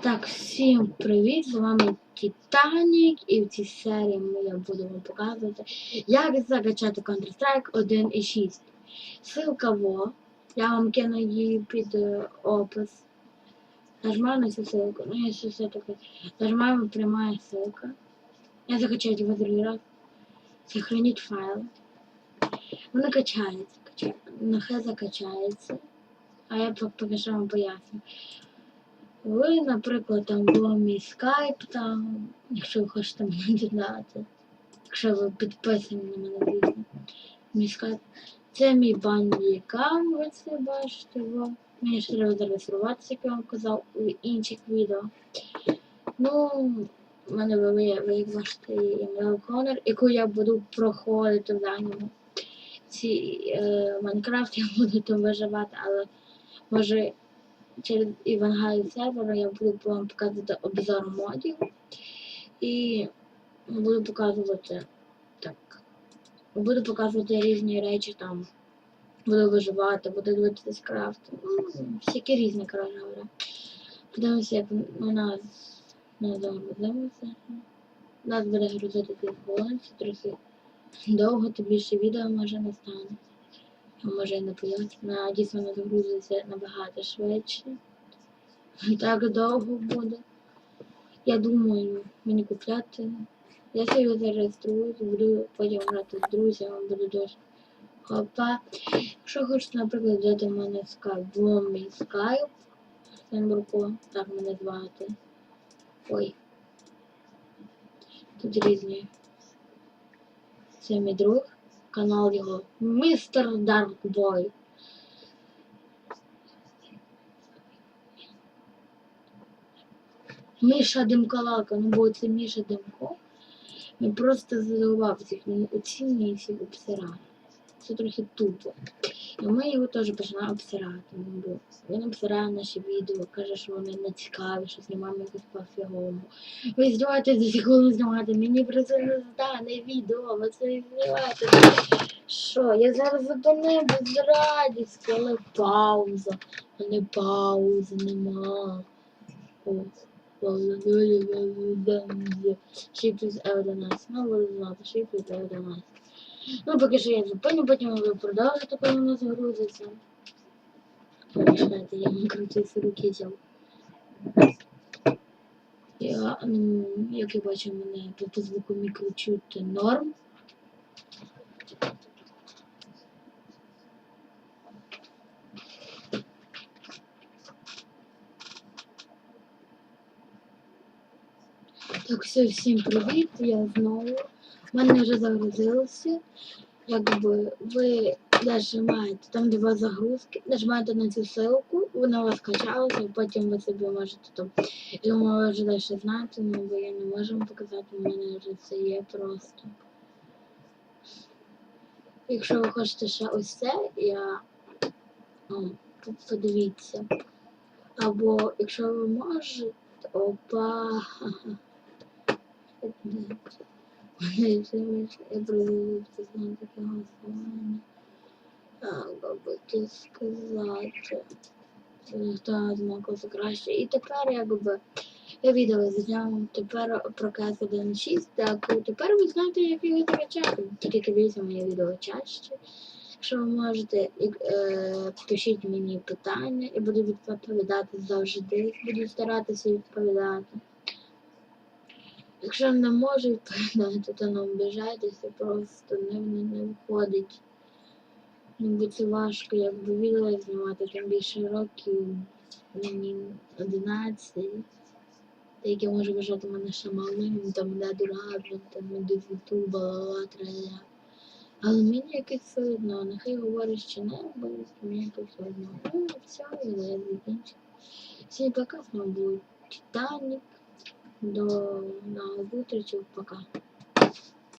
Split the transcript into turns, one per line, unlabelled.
Так, всім привіт! З вами Титанік, і в цій серії я буду вам показувати, як закачати Counter-Strike 1.6. Ссылка во. Я вам кину її під е, опис. Нажимаю на цю ссылку. Ну, якщо все таке. Нажимаємо прямая ссылка. Я закачаю його другий раз. Сохранить файл. Воно качається. качає. Нехай закачається. А я пок- поки що вам поясню. Ви, наприклад, там було мій скайп, там, якщо ви хочете мене додати, якщо ви підписані на мене, звісно, мій скайп. Це мій бандікам, ви це бачите, во. Мені ще треба зареєструватися, як я вам казав у інших відео. Ну, в мене ви, як бачите, email Honor, яку я буду проходити в даному. Ці е, Майнкрафт я буду там виживати, але може через Івангелі сервера я буду вам показувати обзор модів і буду показувати так. Буду показувати різні речі там. Буду виживати, буду дивитися крафт. Ну, всякі різні, коротше. Подивимося, як у нас не загрузимося. У нас буде грузити 2 хвилин, це трохи довго, то більше відео може не стане. Може появиться. На дійсно загрузиться набагато швидше. Так довго буде. Я думаю, мені купляти. Я себе зареєструю, буду потім грати з друзями, буду дуже хопа. Якщо хочете, наприклад, взяти в мене скайп, скайп, Сенбурко, так мене звати. Ой. Тут різні. Це мій друг, канал його Мистер Даркбой. Міша Демкалака, ну бо це Міша Димко. Він просто задував всіх, він оцінює всіх обсирає. Це трохи тупо. І ми його теж починаємо обсирати. Ну, бо він обсирає наші відео, каже, що вони не цікаві, що знімаємо якось по-фігому. Ви здіваєтесь за секунду знімати, мені про це не здане відео, ви це знімаєте. Що, я зараз зупинив без радість, але пауза. Але паузи нема. Ось. Ще плюс L11. Ну, ви знаєте, ще плюс L11. Ну, поки що я зупиню, потім ви продовжите, коли воно загрузиться. Чекайте, я не крутий руки взяв. Я, ну, як я бачу, мене по звуку мікро чути норм. Так, все, всім привіт, я знову. У мене вже загрузилося. Якби ви нажимаєте там, де у вас загрузки, нажимаєте на цю ссылку, вона у вас качалася, потім ви собі можете там. Я думаю, вже далі знаєте, ну бо я не можу вам показати, у мене вже це є просто. Якщо ви хочете ще ось це, я ну, подивіться. Або якщо ви можете, опа. Я проведу це знаю таке голосування. Як би це сказати. Це хто краще. І тепер якби я відео зняв тепер про КС 1.6, так тепер ви знаєте, як його закачати. Тільки дивіться моє відео чаще. Якщо ви можете, е, пишіть мені питання і буду відповідати завжди. Буду старатися відповідати. Якщо не можу відповідати, то не обіжайтеся, просто не, не. Ну, бо це важко, якби відео знімати, тим більше років мені 11. Деякі може вважати мене ще малим, там не дургадно, там не з ютуба, ла траля. Але мені якось все одно, нехай говорить, що не, бо мені якось все одно. Ну, все, я закінчив. Всім пока, з вами Титанік. До новых зустрічей. Пока.